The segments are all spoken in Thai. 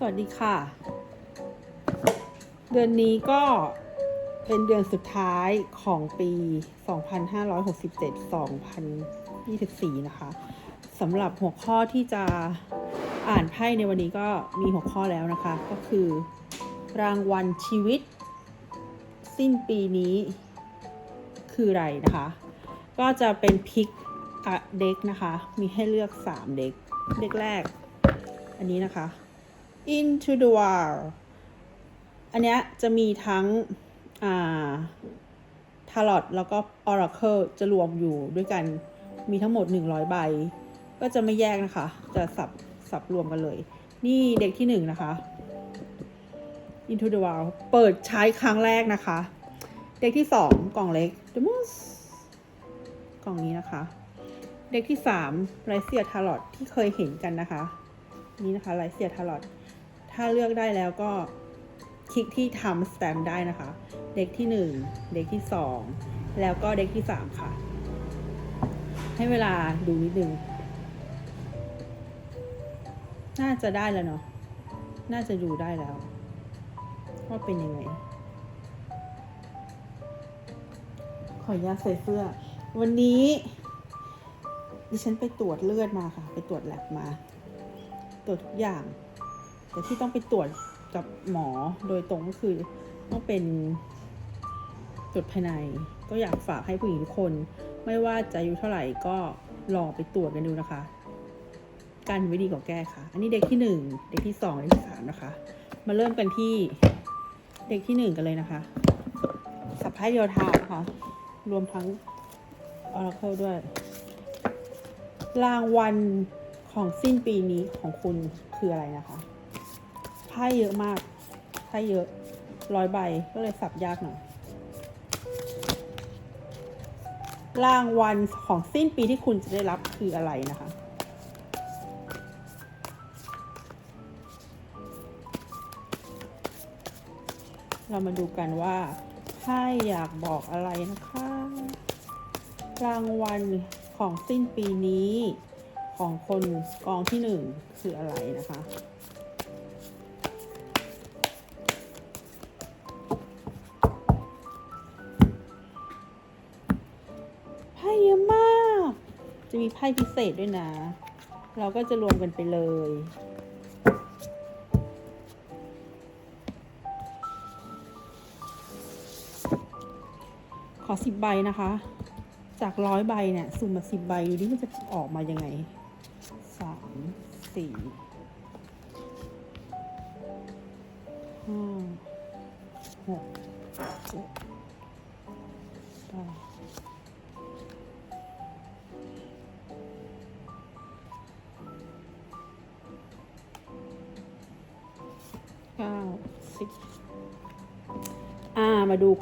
สวัสดีค่ะ เดือนนี้ก็เป็นเดือนสุดท้ายของปี 2567-2024 นะคะสำหรับหัวข้อที่จะอ่านไพ่ในวันนี้ก็มีหัวข้อแล้วนะคะ ก็คือ รางวัลชีวิต สิ้นปีนี้คืออะไรนะคะ ก็จะเป็นพิกเด็กนะคะ มีให้เลือก 3 เด็กเด็กแรก อันนี้นะคะ Into the Wild อันเนี้ยจะมีทั้งอ่า Tarot แล้วก็ Oracle จะรวมอยู่ด้วยกันมีทั้งหมด 100 ใบ ก็จะไม่แยกนะคะ จะสับสับรวมกันเลย นี่เด็กที่หนึ่งนะคะ Into the Wild เปิดใช้ครั้งแรกนะคะ เด็กที่สองกล่องเล็ก The Moose กล่องนี้นะคะ เด็กที่สามไรเซียทารอตที่เคยเห็นกันนะคะ นี่นะคะไรเซียทารอต ถ้าเลือกได้แล้วก็คลิกที่ทำสแตมได้นะคะ เด็กที่หนึ่งเด็กที่สองแล้วก็เด็กที่สามค่ะ ให้เวลาดูนิดนึง น่าจะได้แล้วเนาะ น่าจะดูได้แล้วว่าเป็นยังไง ขออนุญาตใส่เสื้อ วันนี้ ดิฉันไปตรวจเลือดมาค่ะ ไปตรวจแลบมา ตรวจทุกอย่าง แต่ที่ต้องไปตรวจกับหมอโดยตรงก็คือต้องเป็นตรวจภายใน ก็อยากฝากให้ผู้หญิงทุกคน ไม่ว่าจะอายุเท่าไหร่ก็ลองไปตรวจกันดูนะคะการไว้ดีกว่าแก้ค่ะ อันนี้เด็กที่หนึ่งเด็กที่สองเด็กที่สามนะคะ มาเริ่มกันที่เด็กที่หนึ่งกันเลยนะคะสับไพ่เดียวทางนะคะ รวมทั้ง Oracle ด้วย รางวัลของสิ้นปีนี้ของคุณคืออะไรนะคะ ไพ่เยอะมาก ไพ่เยอะร้อยใบก็เลยสับยากหน่อยรางวัลของสิ้นปีที่คุณจะได้รับคืออะไรนะคะ เรามาดูกันว่าไพ่อยากบอกอะไรนะคะ รางวัลของสิ้นปีนี้ของคนกองที่หนึ่งคืออะไรนะคะ จะมีไพ่พิเศษด้วยนะ เราก็จะรวมกันไปเลย ขอสิบใบนะคะ จากร้อยใบเนี่ย สุ่มมาสิบใบ ดูดิมันจะออกมายังไงสามสี่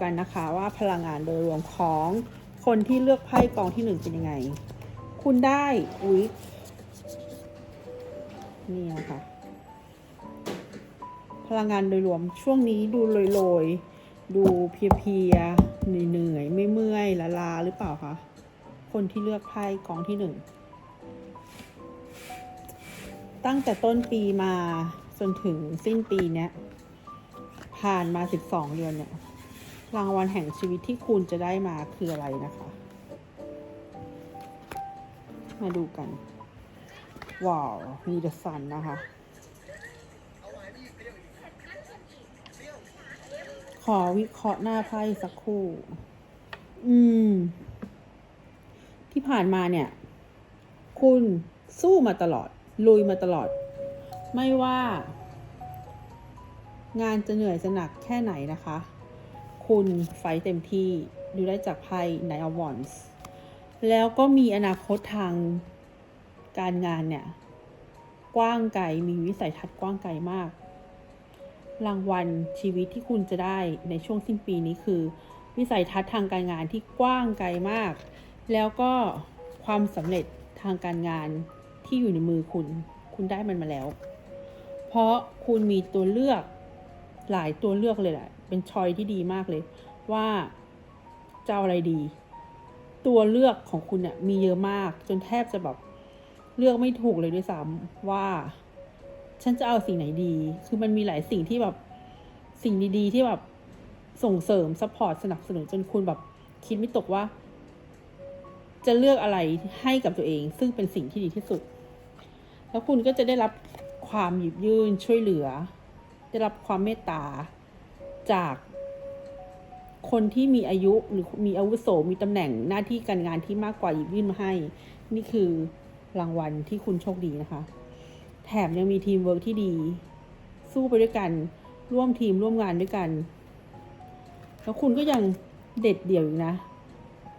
กันนะคะว่าพลังงานโดยรวมของคนที่เลือกไพ่กองที่หนึ่งเป็นยังไง คุณได้วิทนี่นะคะพลังงานโดยรวมช่วงนี้ดูโรยๆ ดูเพลียๆเหนื่อยๆไม่เมื่อยละลาหรือเปล่าคะคนที่เลือกไพ่กองที่หนึ่งตั้งแต่ต้นปีมาจนถึงสิ้นปีเนี้ยผ่านมา 12 เดือนเนี่ย รางวัลแห่งชีวิตที่คุณจะได้มาคืออะไรนะคะ มาดูกัน ว้าว มีเดอะซันนะคะ ขอวิเคราะห์หน้าไพ่สักครู่ อืม ที่ผ่านมาเนี่ย คุณสู้มาตลอด ลุยมาตลอด ไม่ว่า งานจะเหนื่อยจะหนักแค่ไหนนะคะ คุณไฟเต็มที่ดูได้จากไพ่ Nine of Wands แล้วก็มีอนาคตทางการงานเนี่ย กว้างไกลมีวิสัยทัศน์กว้างไกลมาก รางวัลชีวิตที่คุณจะได้ในช่วงสิ้นปีนี้คือ วิสัยทัศน์ทางการงานที่กว้างไกลมาก แล้วก็ความสำเร็จทางการงานที่อยู่ในมือคุณ คุณได้มันมาแล้ว เพราะคุณมีตัวเลือกหลายตัวเลือกเลยแหละ เป็นชอยที่ดีมากเลย ว่าจะเอาอะไรดี ตัวเลือกของคุณเนี่ยมีเยอะมาก จนแทบจะแบบเลือกไม่ถูกเลยด้วยซ้ำว่า ฉันจะเอาสิ่งไหนดี คือมันมีหลายสิ่งที่แบบสิ่งดีๆ ที่แบบส่งเสริมซัพพอร์ตสนับสนุนจนคุณแบบคิดไม่ตกว่า จะเลือกอะไรให้กับตัวเอง ซึ่งเป็นสิ่งที่ดีที่สุด แล้วคุณก็จะได้รับความหยิบยื่นช่วยเหลือ ได้รับความเมตตา จากคนที่มีอายุหรือมีอาวุโสมีตำแหน่งหน้าที่การงานที่มากกว่าหยิบยื่นมาให้ นี่คือรางวัลที่คุณโชคดีนะคะ แถมยังมีทีมเวิร์กที่ดี สู้ไปด้วยกัน ร่วมทีมร่วมงานด้วยกัน แล้วคุณก็ยังเด็ดเดี่ยวอยู่นะ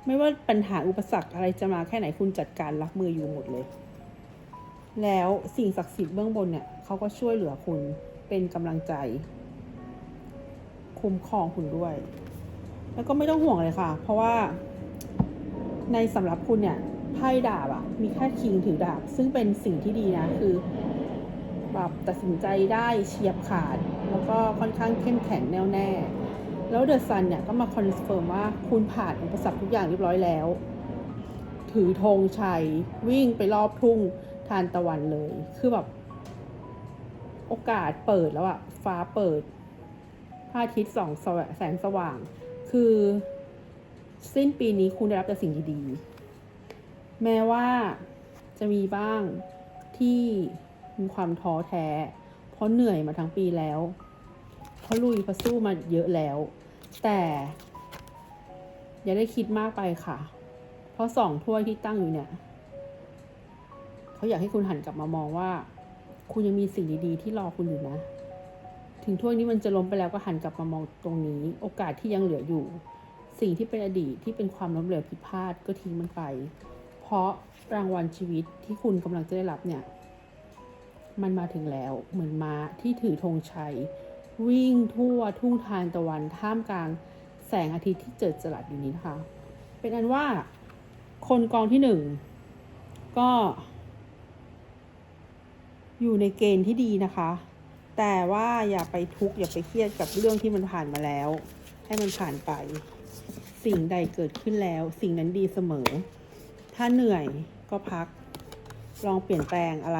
ไม่ว่าปัญหาอุปสรรคอะไรจะมาแค่ไหนคุณจัดการรับมืออยู่หมดเลย แล้วสิ่งศักดิ์สิทธิ์เบื้องบนเนี่ยเขาก็ช่วยเหลือคุณเป็นกำลังใจ คุ้มครองคุณด้วย แล้วก็ไม่ต้องห่วงเลยค่ะ เพราะว่าในสำหรับคุณเนี่ยไพ่ดาบอะมีแค่คิงถือดาบ ซึ่งเป็นสิ่งที่ดีนะคือแบบตัดสินใจได้เฉียบขาด แล้วก็ค่อนข้างเข้มแข็งแน่วแน่ แล้วเดอะซันเนี่ยก็มาคอนเฟิร์มว่าคุณผ่านอุปสรรคทุกอย่างเรียบร้อยแล้ว ถือธงชัย วิ่งไปรอบทุ่งทานตะวันเลย คือแบบ โอกาสเปิดแล้วอะฟ้าเปิด ระอาทิตย์ส่องสว่างแสงสว่าง คือสิ้นปีนี้คุณได้รับแต่สิ่งดีๆ แม้ว่าจะมีบ้างที่มีความท้อแท้ เพราะเหนื่อยมาทั้งปีแล้ว เพราะลุยเพราะสู้มาเยอะแล้ว แต่ อย่าได้คิดมากไปค่ะ เพราะสองถ้วยที่ตั้งอยู่เนี่ย เขาอยากให้คุณหันกลับมามองว่า คุณยังมีสิ่งดีๆ ที่รอคุณอยู่นะ ถึงถ้วยนี้มันจะล้มไปแล้วก็หันกลับมามองตรงนี้ โอกาสที่ยังเหลืออยู่ สิ่งที่เป็นอดีตที่เป็นความล้มเหลวผิดพลาดก็ทิ้งมันไป เพราะรางวัลชีวิตที่คุณกำลังจะได้รับเนี่ย มันมาถึงแล้วเหมือนม้าที่ถือธงชัย วิ่งทั่วทุ่งทานตะวันท่ามกลางแสงอาทิตย์ที่เจิดจรัสอยู่นี้นะคะ เป็นอันว่าคนกองที่หนึ่งก็ อยู่ในเกณฑ์ที่ดีนะคะ แต่ว่าอย่าไปทุกข์อย่าไปเครียดกับเรื่องที่มันผ่านมาแล้ว ให้มันผ่านไป สิ่งใดเกิดขึ้นแล้ว สิ่งนั้นดีเสมอ ถ้าเหนื่อยก็พัก ลองเปลี่ยนแปลงอะไร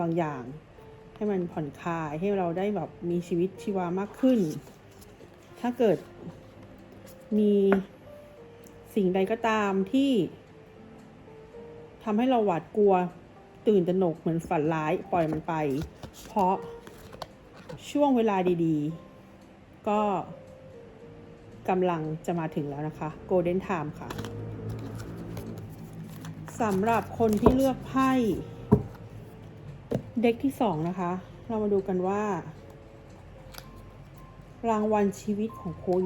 บางอย่าง ให้มันผ่อนคลายให้เราได้แบบมีชีวิตชีวามากขึ้น ถ้าเกิดมีสิ่งใดก็ตามที่ทำให้เราหวาดกลัวตื่นตระหนกเหมือนฝันร้ายปล่อยมันไป เพราะ ช่วงเวลาดีๆ ก็กำลังจะมาถึงแล้วนะคะ Golden Time ค่ะสำหรับคนที่เลือกไพ่เด็กที่สองนะคะ เรามาดูกันว่า รางวัลชีวิตของคุณ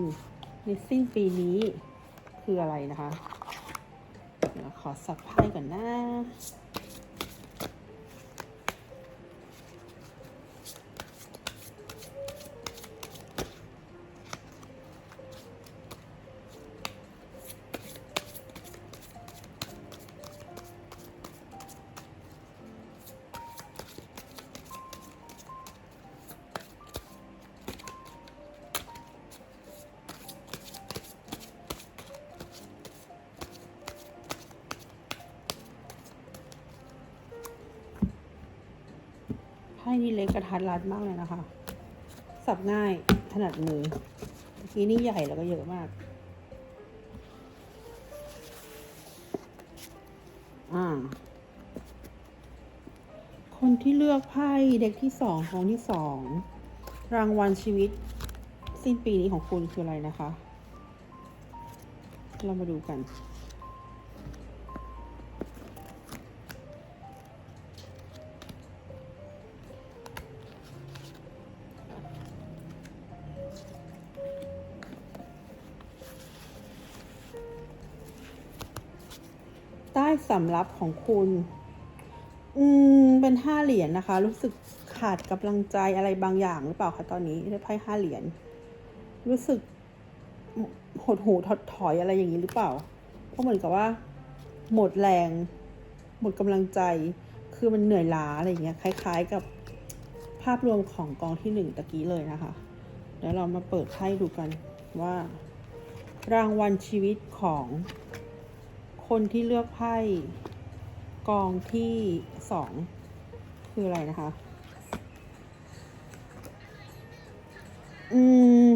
ในสิ้นปีนี้คืออะไรนะคะเดี๋ยวขอสับไพ่ก่อนนะ ไพ่นี้เล็กกระทัดรัดมากเลยนะคะ สับง่ายถนัดมือเมื่อกี้นี่ใหญ่แล้วก็เยอะมาก อ่า คนที่เลือกไพ่เด็กที่สองของที่สองรางวัลชีวิต สิ้นปีนี้ของคุณคืออะไรนะคะ เรามาดูกัน สำรับของคุณ อืม เป็นห้าเหรียญนะคะ รู้สึกขาดกำลังใจอะไรบางอย่างหรือเปล่าคะตอนนี้ได้ไพ่ห้าเหรียญ รู้สึกหดหูถอดถอยอะไรอย่างนี้หรือเปล่า เพราะเหมือนกับว่า หมดแรง หมดกำลังใจ คือมันเหนื่อยล้าอะไรอย่างเงี้ย คล้าย ๆ กับภาพรวมของกองที่หนึ่งตะกี้เลยนะคะ เดี๋ยวเรามาเปิดไพ่ดูกันว่ารางวัลชีวิตของ คนที่เลือกไพ่กองที่สองคืออะไรนะคะ อืม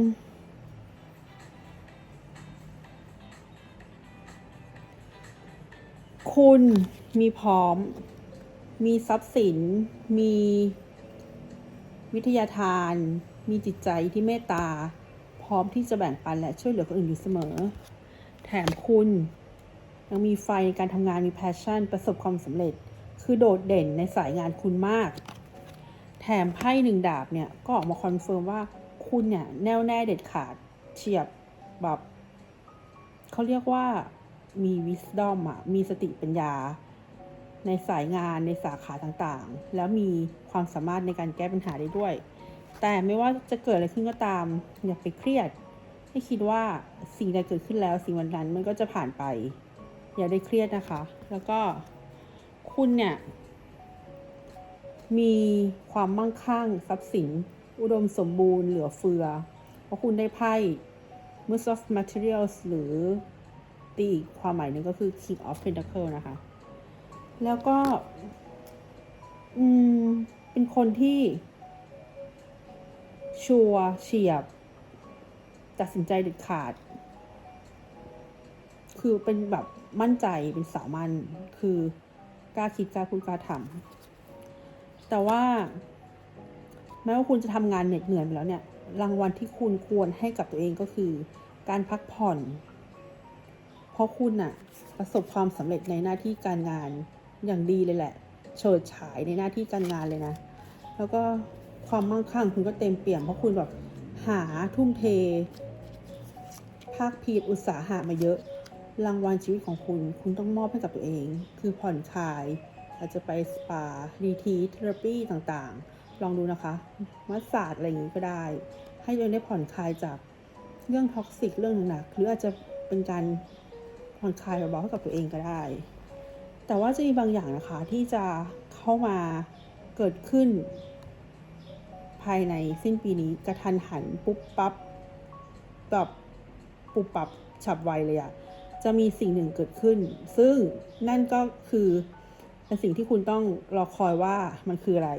คุณมีพร้อม มีทรัพย์สิน มีวิทยาทาน มีจิตใจที่เมตตา พร้อมที่จะแบ่งปันและช่วยเหลือคนอื่นอยู่เสมอ แถมคุณ ยังมีไฟในการทำงานมี passion ประสบความสำเร็จ คือโดดเด่นในสายงานคุณมาก แถมไพ่หนึ่งดาบเนี่ย ก็ออกมาคอนเฟิร์มว่าคุณเนี่ยแน่วแน่เด็ดขาดเฉียบแบบเขาเรียกว่ามี wisdom อะมีสติปัญญา ในสายงานในสาขาต่างๆ แล้วมีความสามารถในการแก้ปัญหาได้ด้วย แต่ไม่ว่าจะเกิดอะไรขึ้นก็ตาม อย่าไปเครียด ให้คิดว่าสิ่งใดเกิดขึ้นแล้วสิ่งวันนั้นมันก็จะผ่านไป อย่าได้เครียดนะคะ แล้วก็คุณเนี่ย มีความมั่งคั่งทรัพย์สิน อุดมสมบูรณ์เหลือเฟือ เพราะคุณได้ไพ่ m u s of Materials หรือตีอีกความหมายหนึ่งก็คือ King of Pentacle นะคะ แล้วก็ อืม เป็นคนที่ ชัวร์เฉียบ ตัดสินใจเด็ดขาด คือเป็นแบบ มั่นใจเป็นสาวมันคือกล้าคิดกล้าพูดกล้าทำแต่ว่าแม้ว่าคุณจะทำงานเหน็ดเหนื่อยไปแล้วเนี่ย รางวัลที่คุณควรให้กับตัวเองก็คือ การพักผ่อน เพราะคุณน่ะประสบความสำเร็จในหน้าที่การงานอย่างดีเลยแหละเฉิดฉายในหน้าที่การงานเลยนะ แล้วก็ความมั่งคั่งคุณก็เต็มเปี่ยมเพราะคุณแบบหาทุ่มเท ภาคพียรอุตสาหะมาเยอะ รางวัลชีวิตของคุณ คุณต้องมอบให้กับตัวเอง คือผ่อนคลาย อาจจะไปสปารีทีเทอราปีต่างๆ ลองดูนะคะ มัสซาดอะไรอย่างนี้ก็ได้ ให้ตัวเองได้ผ่อนคลายจากเรื่องท็อกซิกเรื่องหนักๆหรืออาจจะเป็นการผ่อนคลายเบาๆให้กับตัวเองก็ได้ แต่ว่าจะมีบางอย่างนะคะที่จะเข้ามาเกิดขึ้น ภายในสิ้นปีนี้กระทันหันปุ๊บปั๊บแบบปุบปับฉับไวเลยอะ จะมีสิ่งหนึ่งเกิดขึ้น ซึ่งนั่นก็คือเป็นสิ่งที่คุณต้องรอคอยว่ามันคืออะไร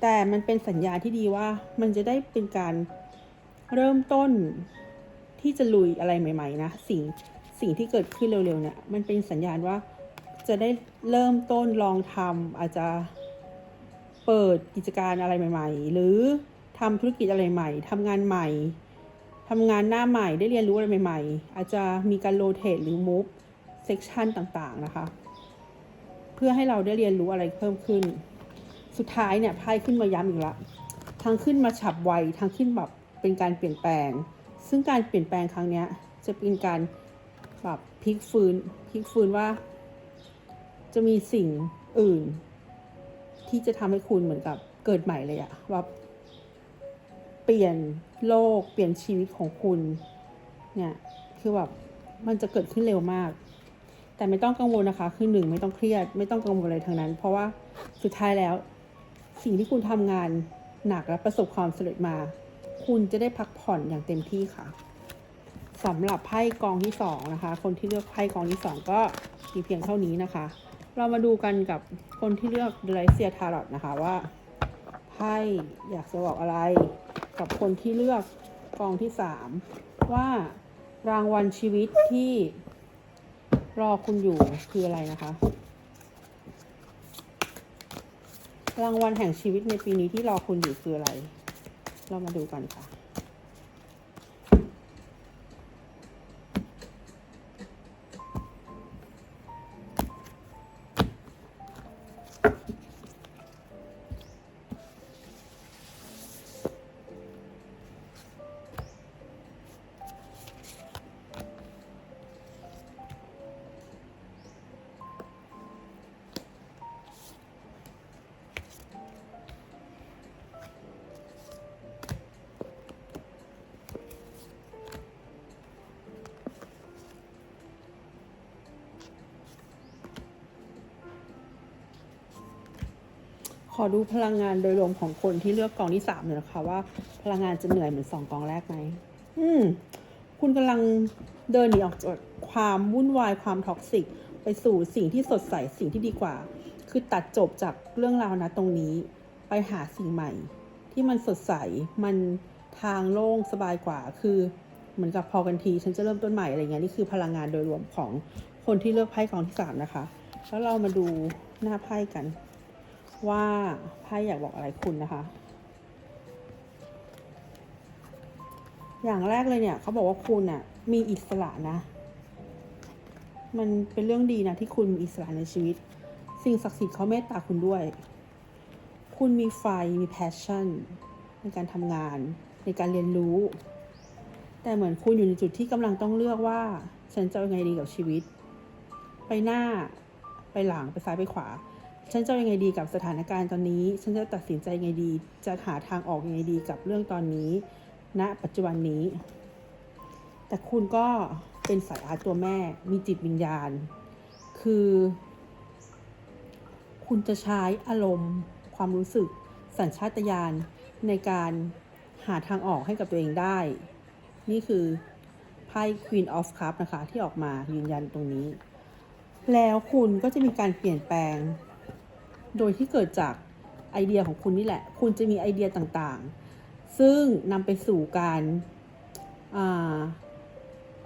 แต่มันเป็นสัญญาณที่ดีว่ามันจะได้เป็นการเริ่มต้นที่จะลุยอะไรใหม่ ๆ นะ สิ่งสิ่งที่เกิดขึ้นเร็วๆเนี่ยมันเป็นสัญญาณว่าจะได้เริ่มต้นลองทำอาจจะเปิดกิจการอะไรใหม่ ๆ หรือทำธุรกิจอะไรใหม่ทำงานใหม่ ทำงานหน้าใหม่ได้เรียนรู้อะไรใหม่ๆ อาจจะมีการโรเตทหรือมูฟเซกชันต่างๆนะคะ เพื่อให้เราได้เรียนรู้อะไรเพิ่มขึ้น สุดท้ายเนี่ยไพ่ขึ้นมาย้ำอีกละทางขึ้นมาฉับไวทางขึ้นแบบเป็นการเปลี่ยนแปลง ซึ่งการเปลี่ยนแปลงครั้งนี้จะเป็นการแบบพลิกฟื้นพลิกฟื้นว่า จะมีสิ่งอื่น ที่จะทำให้คุณเหมือนกับเกิดใหม่เลยอะว่า เปลี่ยนโลกเปลี่ยนชีวิตของคุณ เนี่ยคือแบบมันจะเกิดขึ้นเร็วมาก แต่ไม่ต้องกังวลนะคะ คือหนึ่งไม่ต้องเครียด ไม่ต้องกังวลอะไรทั้งนั้น เพราะว่าสุดท้ายแล้ว สิ่งที่คุณทำงานหนักและประสบความสำเร็จมา คุณจะได้พักผ่อนอย่างเต็มที่ค่ะสำหรับไพ่กองที่สองนะคะ คนที่เลือกไพ่กองที่สองก็มีเพียงเท่านี้นะคะ เรามาดูกันกับคนที่เลือกเดลเซียทารอตนะคะว่าไพ่อยากจะบอกอะไร กับคนที่เลือกกองที่สามว่ารางวัลชีวิตที่รอคุณอยู่คืออะไรนะคะ รางวัลแห่งชีวิตในปีนี้ที่รอคุณอยู่คืออะไร เรามาดูกันค่ะ อดูพลังงานโดยรวมของคนที่เลือกกองที่สามหน่อยนะคะว่าพลังงานจะเหนื่อยเหมือนสองกองแรกไหมอืมคุณกำลังเดินหนีออกจากความวุ่นวายความท็อกซิก ไปสู่สิ่งที่สดใสสิ่งที่ดีกว่า คือตัดจบจากเรื่องราวนะตรงนี้ ไปหาสิ่งใหม่ ที่มันสดใสมันทางโล่งสบายกว่า คือเหมือนกับพอกันทีฉันจะเริ่มต้นใหม่อะไรเงี้ยนี่คือพลังงานโดยรวมของคนที่เลือกไพ่กองที่สามนะคะ แล้วเรามาดูหน้าไพ่กัน ว่าไพ่อยากบอกอะไรคุณนะคะ อย่างแรกเลยเนี่ยเขาบอกว่าคุณอะมีอิสระนะ มันเป็นเรื่องดีนะที่คุณมีอิสระในชีวิต สิ่งศักดิ์สิทธิ์เขาเมตตาคุณด้วย คุณมีไฟมี passion ในการทำงาน ในการเรียนรู้ แต่เหมือนคุณอยู่ในจุดที่กำลังต้องเลือกว่า ฉันจะยังไงดีกับชีวิต ไปหน้าไปหลังไปซ้ายไปขวา ฉันจะยังไงดีกับสถานการณ์ตอนนี้ ฉันจะตัดสินใจยังไงดี จะหาทางออกยังไงดีกับเรื่องตอนนี้ณปัจจุบันนี้ แต่คุณก็เป็นสายอาตัวแม่ มีจิตวิญญาณ คือ คุณจะใช้อารมณ์ ความรู้สึก สัญชาตญาณในการหาทางออกให้กับตัวเองได้ นี่คือไพ่ Queen of cups นะคะ ที่ออกมายืนยันตรงนี้ แล้วคุณก็จะมีการเปลี่ยนแปลง โดยที่เกิดจากไอเดียของคุณนี่แหละ คุณจะมีไอเดียต่างๆ ซึ่งนำไปสู่การา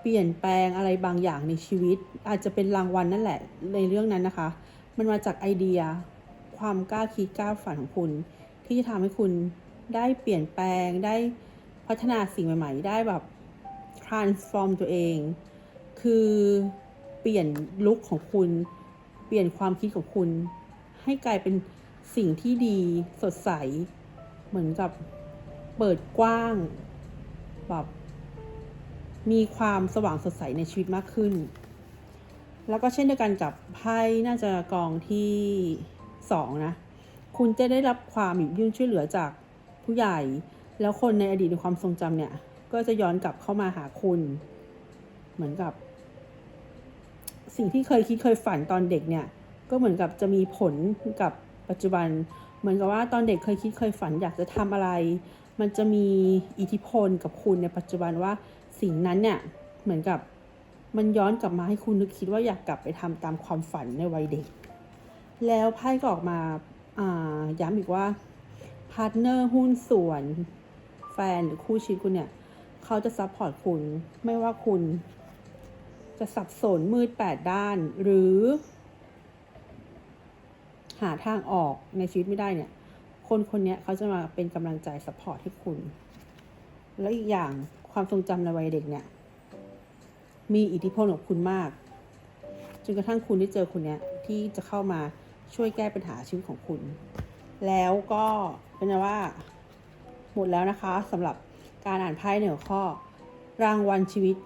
เปลี่ยนแปลงอะไรบางอย่างในชีวิต อาจจะเป็นรางวัลนั่นแหละในเรื่องนั้นนะคะ มันมาจากไอเดียความกล้าคิดกล้าฝันของคุณ ที่จะทำให้คุณได้เปลี่ยนแปลงได้พัฒนาสิ่งใหม่ ๆ ได้แบบ transform ตัวเอง คือเปลี่ยนลุคของคุณ เปลี่ยนความคิดของคุณ ให้กลายเป็นสิ่งที่ดีสดใส เหมือนกับเปิดกว้างแบบมีความสว่างสดใสในชีวิตมากขึ้น แล้วก็เช่นเดียวกันกับไพ่น่าจะกองที่สองนะ คุณจะได้รับความหยิบยื่นช่วยเหลือจากผู้ใหญ่ แล้วคนในอดีตในความทรงจำเนี่ย ก็จะย้อนกลับเข้ามาหาคุณ เหมือนกับ สิ่งที่เคยคิดเคยฝันตอนเด็กเนี่ย ก็เหมือนกับจะมีผลกับปัจจุบัน เหมือนกับว่าตอนเด็กเคยคิดเคยฝันอยากจะทำอะไร มันจะมีอิทธิพลกับคุณในปัจจุบันว่าสิ่งนั้นเนี่ยเหมือนกับมันย้อนกลับมาให้คุณนึกคิดว่าอยากกลับไปทำตามความฝันในวัยเด็ก แล้วไพ่ก็ออกมาาย้ำอีกว่าพาร์ทเนอร์หุ้นส่วนแฟนหรือคู่ชีวิตคุณเนี่ย เขาจะซัพพอร์ตคุณ ไม่ว่าคุณจะสับสนมืดแปดด้าน หรือาทางออกในชีวิตไม่ได้เนี่ย คนคนนี้เขาจะมาเป็นกำลังใจซัพพอร์ตให้คุณ แล้วอีกอย่างความทรงจำในวัยเด็กเนี่ย มีอิทธิพลกับคุณมาก จนกระทั่งคุณได้เจอคนนี้ที่จะเข้ามาช่วยแก้ปัญหาชีวิตของคุณ แล้วก็เป็นว่า หมดแล้วนะคะสำหรับการอ่านไพ่ในหัวข้อ รางวัลชีวิต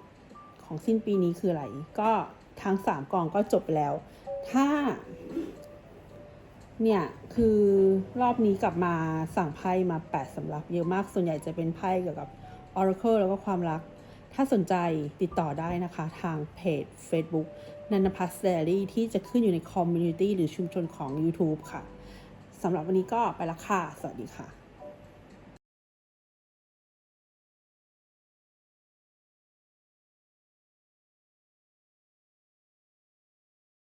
ของสิ้นปีนี้คืออะไร ก็ทั้งสามกองก็จบไปแล้ว ถ้า เนี่ยคือรอบนี้กลับมาสั่งไพ่มา8สำรับเยอะมากส่วนใหญ่จะเป็นไพ่เกี่ยวกับ Oracle แล้วก็ความรัก ถ้าสนใจติดต่อได้นะคะ ทางเพจ Facebook นันพัสเดลี่ที่จะขึ้นอยู่ในคอมมูนิตี้หรือชุมชนของ YouTube ค่ะสำหรับวันนี้ก็ไปละค่ะ สวัสดีค่ะ